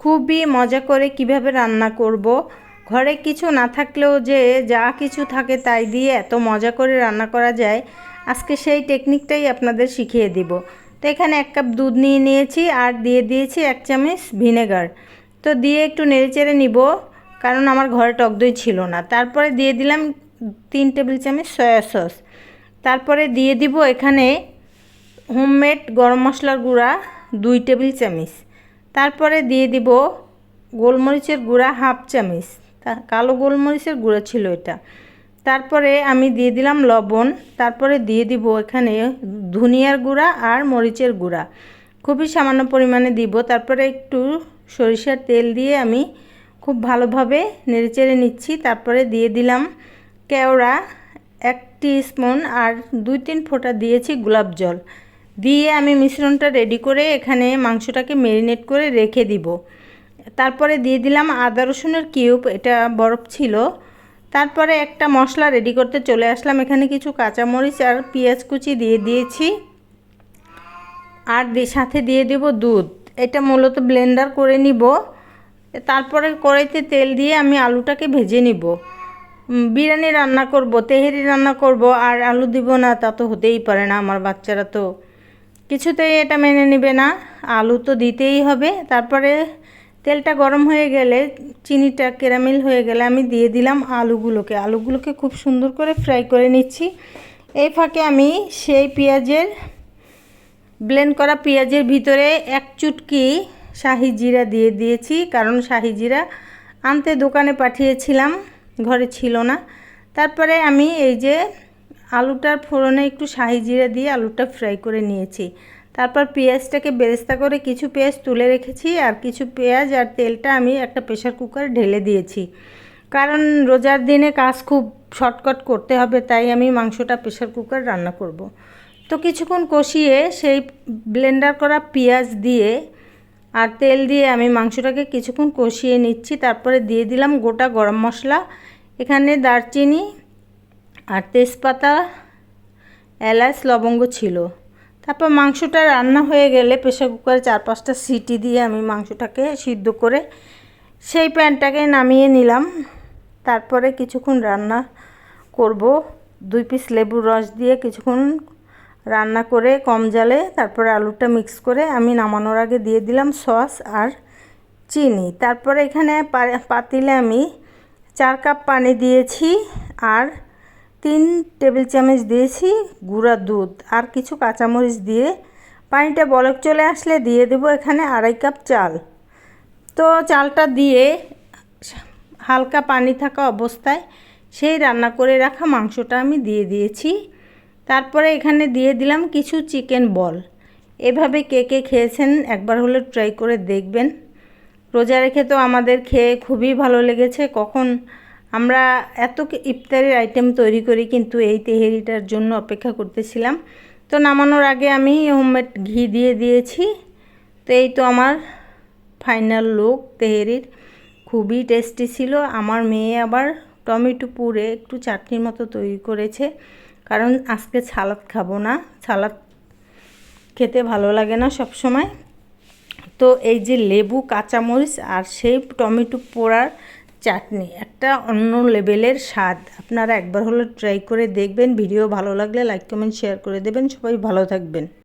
খুবই মজা করে কীভাবে রান্না করব। ঘরে কিছু না থাকলেও যে যা কিছু থাকে তাই দিয়ে এত মজা করে রান্না করা যায়, আজকে সেই টেকনিকটাই আপনাদের শিখিয়ে দিব। তো এখানে এক কাপ দুধ নিয়ে নিয়েছি আর দিয়ে দিয়েছি এক চামচ ভিনেগার। তো দিয়ে একটু নেড়েচেড়ে নিব, কারণ আমার ঘরে টক দই ছিল না। তারপরে দিয়ে দিলাম তিন টেবিল চামচ সয়া সস। তারপরে দিয়ে দিব এখানে হোমমেড গরম মশলার গুঁড়া দুই টেবিল চামচ। তারপরে দিয়ে দিব গোলমরিচের গুঁড়া হাফ চামচ। কালো গোলমরিচের গুঁড়া ছিল এটা। তারপরে আমি দিয়ে দিলাম লবণ। তারপরে দিয়ে দিব এখানে ধনিয়ার গুঁড়া আর মরিচের গুঁড়া। খুবই সামান্য পরিমাণে দিব। তারপরে একটু সরিষার তেল দিয়ে আমি খুব ভালোভাবে নেড়েচেড়ে নিচ্ছি। তারপরে দিয়ে দিলাম কেওড়া, এক স্পুন আর দুই তিন ফোঁটা দিয়েছি গোলাপ জল। দিয়ে আমি মিশ্রণটা রেডি করে এখানে মাংসটাকে ম্যারিনেট করে রেখে দিব। তারপরে দিয়ে দিলাম আদা রসুনের কিউব এটা বরফ ছিল। তারপরে একটা মশলা রেডি করতে চলে আসলাম। এখানে কিছু কাঁচামরিচ আর পেঁয়াজ কুচি দিয়ে দিয়েছি। আর সাথে দিয়ে দেব দুধ। এটা মূলত ব্লেন্ডার করে নিব। তারপরে কড়াইতে তেল দিয়ে আমি আলুটাকে ভেজে নিব। বিরিয়ানি রান্না করব, তেহেরি রান্না করব, আর আলু দিব না, তা তো হতেই পারে না। আমার বাচ্চারা তো কিছুতেই এটা মেনে নেবে না। আলু তো দিতেই হবে। তারপরে তেলটা গরম হয়ে গেলে, চিনিটা ক্যারামেল হয়ে গেলে আমি দিয়ে দিলাম আলুগুলোকে। আলুগুলোকে খুব সুন্দর করে ফ্রাই করে নিচ্ছি। এই ফাঁকে আমি সেই পেঁয়াজের, ব্লেন্ড করা পেঁয়াজের ভিতরে এক চুটকি শাহি জিরা দিয়ে দিয়েছি। কারণ শাহি জিরা আনতে দোকানে পাঠিয়েছিলাম, ঘরে ছিল না। তারপরে আমি এই যে আলুটার ফোড়নে একটু শাহি জিরা দিয়ে আলুটা ফ্রাই করে নিয়েছি। তারপর পেঁয়াজটাকে বেরেস্তা করে কিছু পেঁয়াজ তুলে রেখেছি আর কিছু পেঁয়াজ আর তেলটা আমি একটা প্রেশার কুকার ঢেলে দিয়েছি। কারণ রোজার দিনে কাজ খুব শর্টকাট করতে হবে, তাই আমি মাংসটা প্রেশার কুকার রান্না করব। তো কিছুক্ষণ কষিয়ে সেই ব্লেন্ডার করা পেঁয়াজ দিয়ে আর তেল দিয়ে আমি মাংসটাকে কিছুক্ষণ কষিয়ে নিচ্ছি। তারপরে দিয়ে দিলাম গোটা গরম মশলা, এখানে দারচিনি আর তেজপাতা, এলাচ, লবঙ্গ ছিল। তারপর মাংসটা রান্না হয়ে গেলে প্রেশার কুকারে চার পাঁচটা সিটি দিয়ে আমি মাংসটাকে সিদ্ধ করে সেই প্যানটাকে নামিয়ে নিলাম। তারপরে কিছুক্ষণ রান্না করব। দুই পিস লেবুর রস দিয়ে কিছুক্ষণ রান্না করে কম জালে তারপরে আলুটা মিক্স করে আমি নামানোর আগে দিয়ে দিলাম সস আর চিনি। তারপরে এখানে পাতিলে আমি চার কাপ পানি দিয়েছি আর তিন টেবিল চামচ দিয়েছি গুঁড়া দুধ আর কিছু কাঁচামরিচ দিয়ে। পানিটা বলক চলে আসলে দিয়ে দেবো এখানে আড়াই কাপ চাল। তো চালটা দিয়ে হালকা পানি থাকা অবস্থায় সেই রান্না করে রাখা মাংসটা আমি দিয়ে দিয়েছি। তারপরে এখানে দিয়ে দিলাম কিছু চিকেন বল। এভাবে কে কে খেয়েছেন একবার হলে ট্রাই করে দেখবেন। রোজা রেখে তো আমাদের খেয়ে খুবই ভালো লেগেছে, কখন আমরা এত ইফতারের আইটেম তৈরি করি কিন্তু এই তেহেরিটার জন্য অপেক্ষা করতেছিলাম। তো নামানোর আগে আমি হোমমেড ঘি দিয়ে দিয়েছি। তো এই তো আমার ফাইনাল লুক তেহেরির। খুবই টেস্টি ছিল। আমার মেয়ে আবার টমেটো পুরে একটু চাটনির মতো তৈরি করেছে। কারণ আজকে সালাদ খাব না। সালাদ খেতে ভালো লাগে না সব সময় তো এই যে লেবু, কাঁচামরিচ আর সেই টমেটো পোড়ার চাটনি, একটা অন্য লেভেলের স্বাদ। আপনারা একবার হলো ট্রাই করে দেখবেন, ভিডিও ভালো লাগলে লাইক কমেন্ট শেয়ার করে দেবেন। সবাই ভালো থাকবেন।